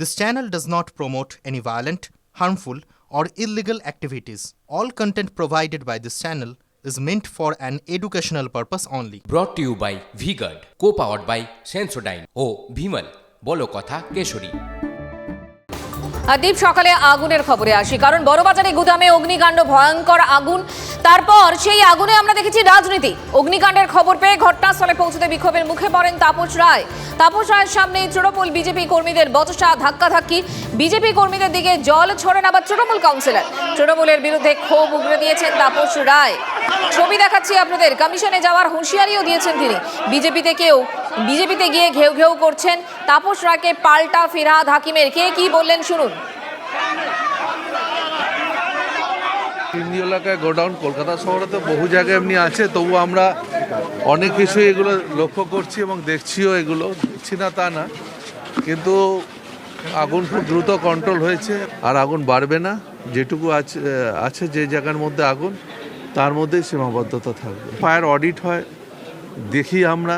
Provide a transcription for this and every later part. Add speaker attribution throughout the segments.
Speaker 1: This channel does not promote any violent, harmful, or illegal activities. All content provided by this channel is meant for an educational purpose only.
Speaker 2: Brought to you by V-Guard, co-powered by Sensodyne. Oh, Bhimal, Bolo Kotha
Speaker 3: আর দীপ, সকালে আগুনের খবরে আসি। কারণ বড়বাজারে গুদামে অগ্নিকাণ্ড, ভয়ঙ্কর আগুন। তারপর সেই আগুনে আমরা দেখেছি রাজনীতি। অগ্নিকাণ্ডের খবর পেয়ে ঘটনাস্থলে পৌঁছতে বিক্ষোভের মুখে পড়েন তাপস রায়। তাপস রায়ের সামনে তৃণমূল বিজেপি কর্মীদের বচসা ধাক্কাধাক্কি। বিজেপি কর্মীদের দিকে জল ছড়েন আবার তৃণমূল কাউন্সিলর। তৃণমূলের বিরুদ্ধে ক্ষোভ উগড়ে দিয়েছেন তাপস রায়। ছবি দেখাচ্ছি আপনাদের। কমিশনে যাওয়ার হুঁশিয়ারিও দিয়েছেন তিনি। বিজেপিতে কেউ বিজেপিতে গিয়ে ঘেউ ঘেউ করছেন। তাপস রাকে পাল্টা ফিরহাদ হাকিমের। কে কি বললেন শুনুন।
Speaker 4: কেন্দ্রীয় এলাকায় গোডাউন, কলকাতা শহরে তো বহু জায়গায় এমনি আছে, তবু আমরা অনেক কিছু এগুলো লক্ষ্য করছি এবং দেখছিও এগুলো। দেখছি না তা না। কিন্তু আগুন খুব দ্রুত কন্ট্রোল হয়েছে, আর আগুন বাড়বে না। যেটুকু আছে আছে যে জায়গার মধ্যে আগুন, তার মধ্যেই সীমাবদ্ধতা থাকবে। ফায়ার অডিট হয়, দেখি আমরা।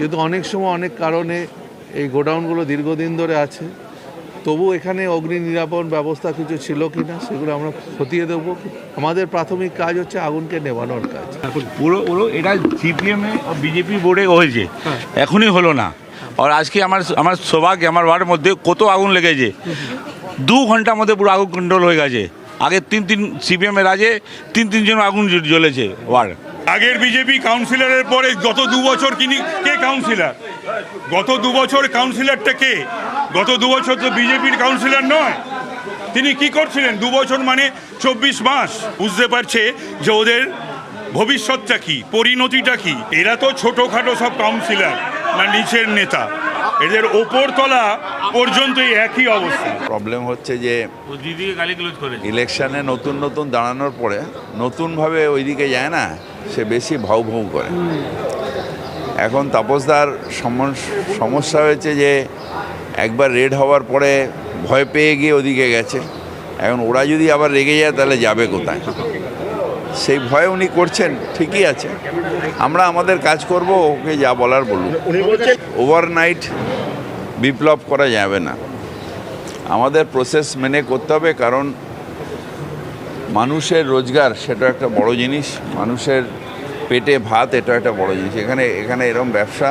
Speaker 4: কিন্তু অনেক সময় অনেক কারণে এই গোডাউনগুলো দীর্ঘদিন ধরে আছে। তবু এখানে অগ্নি নিরাপণ ব্যবস্থা কিছু ছিল কি না সেগুলো আমরা খতিয়ে দেব আমাদের প্রাথমিক কাজ হচ্ছে আগুনকে নেভানোর কাজ।
Speaker 5: এখন পুরো পুরো এটা সিপিএম এ বিজেপি বোর্ডে হয়েছে। এখনই হলো না। আর আজকে আমার আমার সৌভাগ্য আমার ওয়ার্ডের মধ্যে কত আগুন লেগেছে। দু ঘণ্টার মধ্যে পুরো আগুন কন্ট্রোল হয়ে গেছে। আগে তিন তিন সিপিএম এর আগে তিন তিনজন আগুন জ্ব- জ্বলেছে ওয়ার্ড।
Speaker 6: আগের বিজেপি কাউন্সিলরের পরে গত দু বছর কিনি কে কাউন্সিলর? গত দু বছর কাউন্সিলরটা কে? গত দু বছর তো বিজেপির কাউন্সিলর নয়। তিনি কি করছিলেন? দু বছর মানে চব্বিশ মাস। বুঝতে পারছে যে ওদের ভবিষ্যৎটা কী, পরিণতিটা কী? এরা তো ছোটোখাটো সব কাউন্সিলর, না নিচের নেতা। এদের ওপর তলা পর্যন্তই একই অবস্থা।
Speaker 7: প্রবলেম হচ্ছে যে ইলেকশনে নতুন নতুন দাঁড়ানোর পরে নতুনভাবে ওইদিকে যায় না সে বেশি ভাউ ভাউ করে। এখন তাপসদার সমস- সমস্যা হয়েছে যে একবার রেড হওয়ার পরে ভয় পেয়ে গিয়ে ওদিকে গেছে। এখন ওরা যদি আবার রেগে যায় তাহলে যাবে কোথায়? সেই ভয় উনি করছেন ঠিকই আছে। আমরা আমাদের কাজ করব ওকে যা বলার বলুন ওভারনাইট বিপ্লব করা যাবে না। আমাদের প্রসেস মেনে করতে হবে কারণ মানুষের রোজগার সেটা একটা বড় জিনিস মানুষের পেটে ভাত এটা একটা বড় জিনিস। এখানে এখানে এরকম ব্যবসা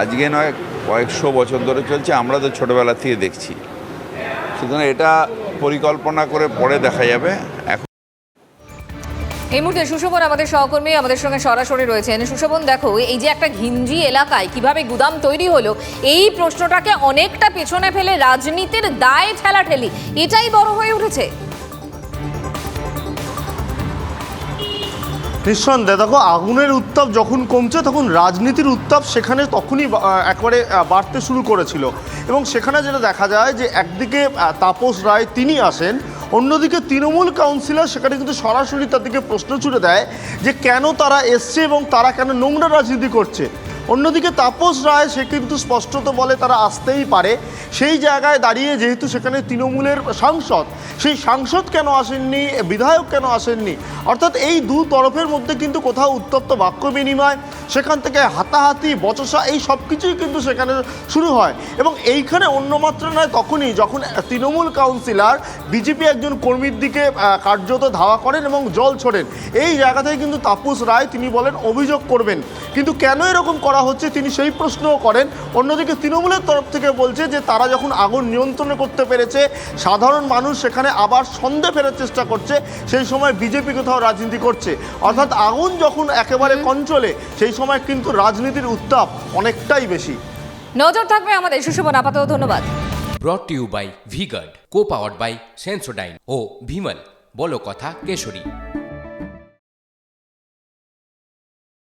Speaker 7: আজকে নয় কয়েকশো বছর ধরে চলছে আমরা তো ছোটোবেলা থেকে দেখছি। সুতরাং এটা পরিকল্পনা করে পরে দেখা যাবে।
Speaker 3: এই মুহূর্তে সুশোভন আমাদের সহকর্মী, আমাদের সঙ্গে সরাসরি রয়েছেন। সুশোভন, দেখো, এই যে একটা ঘিঞ্জি এলাকায় কীভাবে গুদাম তৈরি হলো, এই প্রশ্নটাকে অনেকটা পেছনে ফেলে রাজনীতির দায় ঠেলাঠেলি, এটাই বড় হয়ে উঠেছে।
Speaker 8: নিঃসন্দেহে, দেখো, আগুনের উত্তাপ যখন কমছে, তখন রাজনীতির উত্তাপ সেখানে তখনই একবারে বাড়তে শুরু করেছিল। এবং সেখানে যেটা দেখা যায় যে, একদিকে তাপস রায় তিনি আসেন অন্যদিকে তৃণমূল কাউন্সিলর সেখানে কিন্তু সরাসরি তাদেরকে প্রশ্ন ছুড়ে দেয় যে কেন তারা এসছে এবং তারা কেন নোংরা রাজনীতি করছে। অন্যদিকে তাপস রায়, সে কিন্তু স্পষ্টত বলে তারা আসতেই পারে। সেই জায়গায় দাঁড়িয়ে যেহেতু সেখানে তৃণমূলের সাংসদ, সেই সাংসদ কেন আসেননি বিধায়ক কেন আসেননি? অর্থাৎ এই দু তরফের মধ্যে কিন্তু কোথাও উত্তপ্ত বাক্য বিনিময় সেখান থেকে হাতাহাতি বচসা এই সব কিছুই কিন্তু সেখানে শুরু হয়। এবং এইখানে অন্য মাত্রা নয় তখনই যখন তৃণমূল কাউন্সিলর বিজেপি একজন কর্মীর দিকে কার্যত ধাওয়া করেন এবং জল ছোড়েন এই জায়গা থেকে কিন্তু তাপস রায় তিনি বলেন অভিযোগ করবেন। কিন্তু কেন এরকম করা হচ্ছে তিনি সেই প্রশ্নও করেন। অন্যদিকে তৃণমূলের তরফ থেকে বলছে যে তারা যখন আগুন নিয়ন্ত্রণে করতে পেরেছে সাধারণ মানুষ সেখানে আবার সন্ধে ফেরার চেষ্টা করছে সেই সময় বিজেপি কোথাও রাজনীতি করছে। অর্থাৎ আগুন যখন একেবারে কন্ট্রোলে সেই সময় কিন্তু রাজনীতির উত্তাপ অনেকটাই বেশি।
Speaker 3: নজর থাকবে আমাদের সুশোভন আপাতত ধন্যবাদ।
Speaker 2: Brought to you by Vguard co powered by Sensodyne ও ভিমল বলো কথা কেশরী।